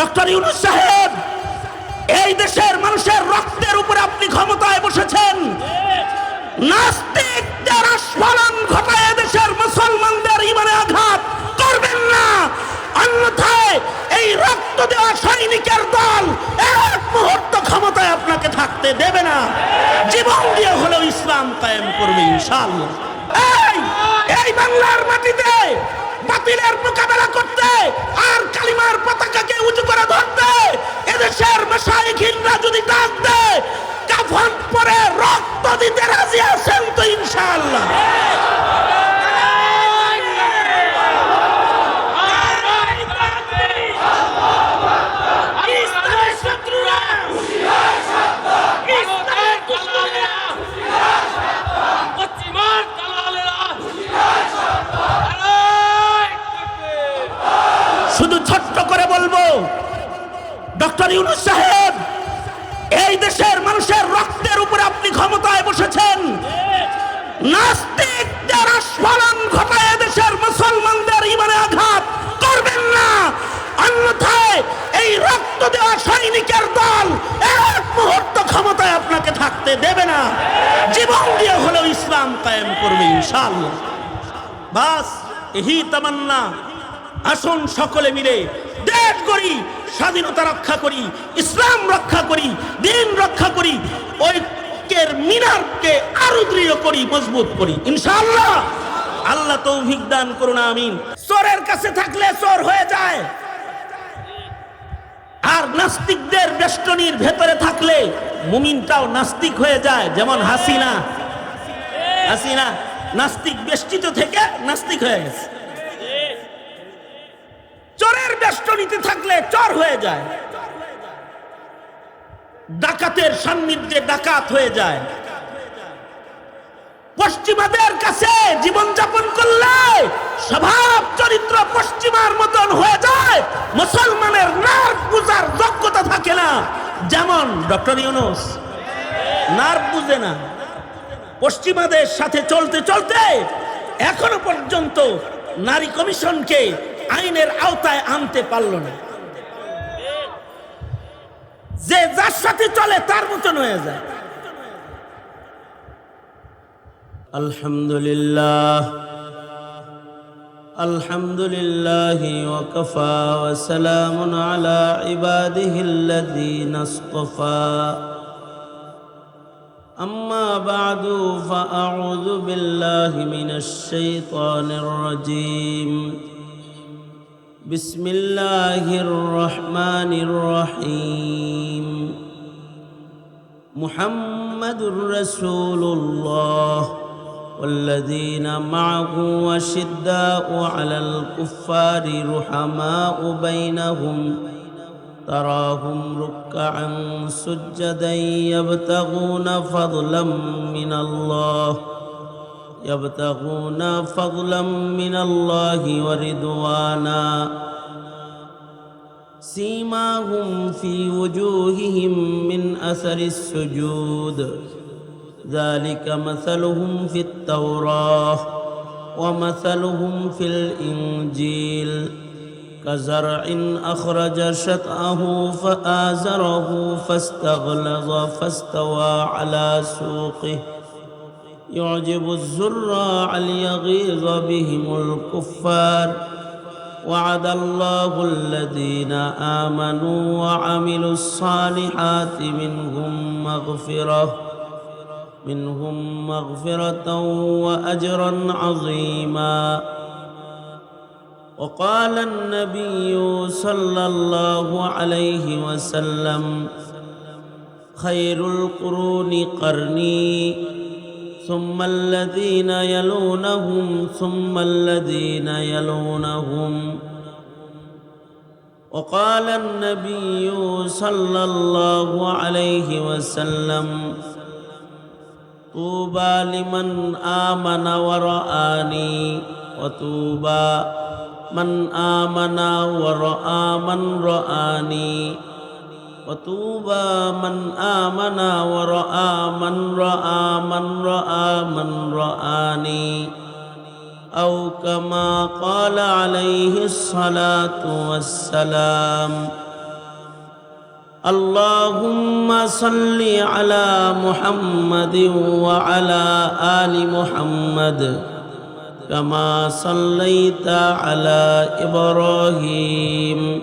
Doctor Yunus সাহেব, এই দেশের মানুষের রক্তের উপরে আপনি ক্ষমতায় বসেছেন। নাস্তিকদের আস্ফলন ঘটায় দেশের মুসলমানদের ইমানে আঘাত করবেন না। অন্যথায় এই রক্ত দেওয়া সৈনিকের দল এক মুহূর্ত ক্ষমতায় আপনাকে থাকতে দেবে না। জীবন দিয়ে হলেও ইসলাম কায়েম করবে ইনশাআল্লাহ। এই এই বাংলার মাটিতে বাতিলের মোকাবেলা করতে আর কালিমার রাজি আছেন তো ইনশাআল্লাহ? শুধু ছোট্ট করে বলব ডক্টর ইউনুস সাহেব এই দেশের মানুষের ক্ষমতায় বসেছেন। নাস্তিকদের আস্ফলন ঘটায় দেশের মুসলমানদের ইমানে আঘাত করবেন না। অন্যথায় এই রক্ত দেওয়া সৈনিকের দল এক মুহূর্ত ক্ষমতায় আপনাকে থাকতে দেবে না। জীবন দিয়ে হলেও ইসলাম কায়েম করবে ইনশাআল্লাহ। বাস, এহি তামান্না। আসুন সকলে মিলে দেশ করি স্বাধীনতা রক্ষা করি, ইসলাম রক্ষা করি, দিন রক্ষা করি ঐক্যের মিনারকে আরও দৃঢ় করি, মজবুত করি। ইনশাআল্লাহ। আল্লাহ তৌফিক দান করুন, আমিন। চোরের কাছে থাকলে চোর হয়ে যায়। আর নাস্তিকদের বেষ্টনীর ভেতরে থাকলে মুমিনটাও নাস্তিক হয়ে যায়, যেমন হাসিনা। হাসিনা নাস্তিক বেষ্টিত থেকে নাস্তিক হয়ে গেছে। চোরের বেষ্টনীতে থাকলে চর হয়ে যায়। ডাকাতের সান্নিধ্যে ডাকাত হয়ে যায়। পশ্চিমাদের কাছে জীবন যাপন করলে স্বভাব চরিত্র পশ্চিমার মতন হয়ে যায়। মুসলমানের নার্ভ বুঝার যোগ্যতা থাকে না। যেমন ডক্টর ইউনুস, নার্ভ বুঝে না। পশ্চিমাদের সাথে চলতে চলতে এখনও পর্যন্ত নারী কমিশনকে আইনের আওতায় আনতে পারল না। যে যার সাথে চলে তার মতন হয়ে যায় الحمد لله الحمد لله وكفى وسلام على عباده الذين اصطفى أما بعد فأعوذ بالله من الشيطان الرجيم بسم الله الرحمن الرحيم. محمد رسول الله والذين معه وشداء على الكفار رحماء بينهم. تراهم ركعا سجدا يبتغون فضلا من الله. يبتغون فضلا من الله ورضوانا. سيماهم في وجوههم من أثر السجود. ذلك مثلهم في التوراة ومثلهم في الإنجيل. كزرع أخرج شطأه فآزره فاستغلظ فاستوى على سوقه. يعجب الزراع ليغيظ بهم الكفار. وعد الله الذين آمنوا وعملوا الصالحات منهم مغفرة منهم مغفرة وأجرا عظيما. وقال النبي صلى الله عليه وسلم خير القرون قرني ثم الذين يلونهم ثم الذين يلونهم وقال النبي صلى الله عليه وسلم طوبى لمن آمن ورآني وطوبى من آمن ورأى من رآني وطوبى من آمن ورأى من رأى من رأى من رآني أو كما قال عليه الصلاة والسلام اللهم صل على محمد وعلى آل محمد كما صليت على إبراهيم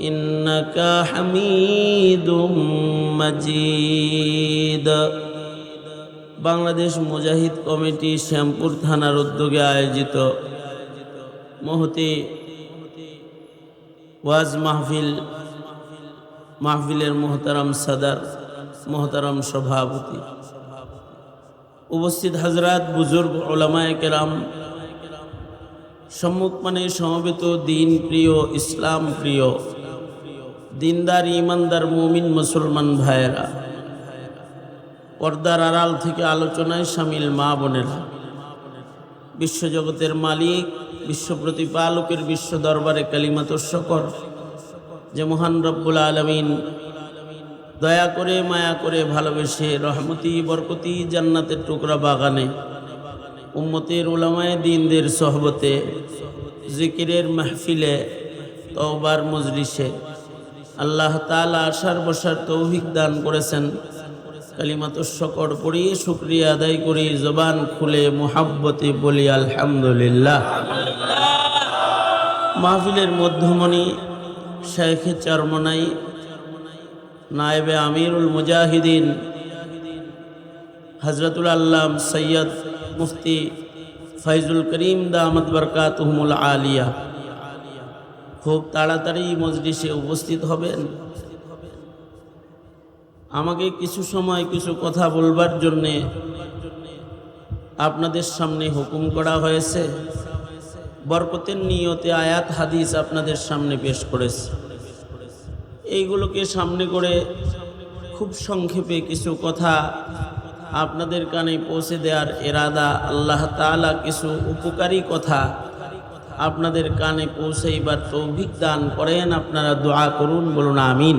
إنك حميد مجيد বাংলাদেশ মুজাহিদ কমিটি শ্যামপুর থানার উদ্যোগে আয়োজিত মহতি ওয়াজ মাহফিল মাহফিলের মোহতারাম সাদার মোহতারাম সভাপতি উপস্থিত হাজরাত বুজুর্গ ওলামায় কেরাম সম্মুখমানে সমবেত দিন প্রিয় ইসলাম প্রিয় দিনদার, ইমানদার, মুমিন, মুসলমান ভাইয়েরা, পর্দার আড়াল থেকে আলোচনায় সামিল মা বোনেরা, বিশ্বজগতের মালিক, বিশ্ব প্রতিপালকের বিশ্ব দরবারে কালিমাত শকর, যে মহান রব্বুল আলমিন দয়া করে, মায়া করে ভালোবেসে, রহমতি, বরকতি, জান্নাতের টুকরা বাগানে, উম্মতের উলামায় দিনদের সহবতে, জিকিরের মাহফিলে, তওবার মজলিসে আল্লাহ তালা আসার বসার তৌফিক দান করেছেন। কালিমাত শকর পড়ি, শুক্রিয়া আদায় করি, জবান খুলে মোহাব্বতে বলি, আলহামদুলিল্লাহ। মাহফিলের মধ্যমণি শেখে চরমনাই, নায়েবে আমিরুল মুজাহিদিন হজরতুল আল্লাম সৈয়দ মুফতি ফৈজুল করিম দামদ বরকাতহমুল আলিয়া। খুব তাড়াতাড়ি মজলিসে উপস্থিত হবেন। আমাকে কিছু সময় কিছু কথা বলবার জন্যে আপনাদের সামনে হুকুম করা হয়েছে। বরকতের নিয়তে আয়াত, হাদিস আপনাদের সামনে পেশ করেছে। এইগুলোকে সামনে করে খুব সংক্ষেপে কিছু কথা আপনাদের কানে পৌঁছে দেওয়ার এরাদা আল্লাহ তাআলা কিছু উপকারী কথা আপনাদের কানে পৌঁছাইবার তৌভিক দান করেন আপনারা দোয়া করুন বলুন আমিন।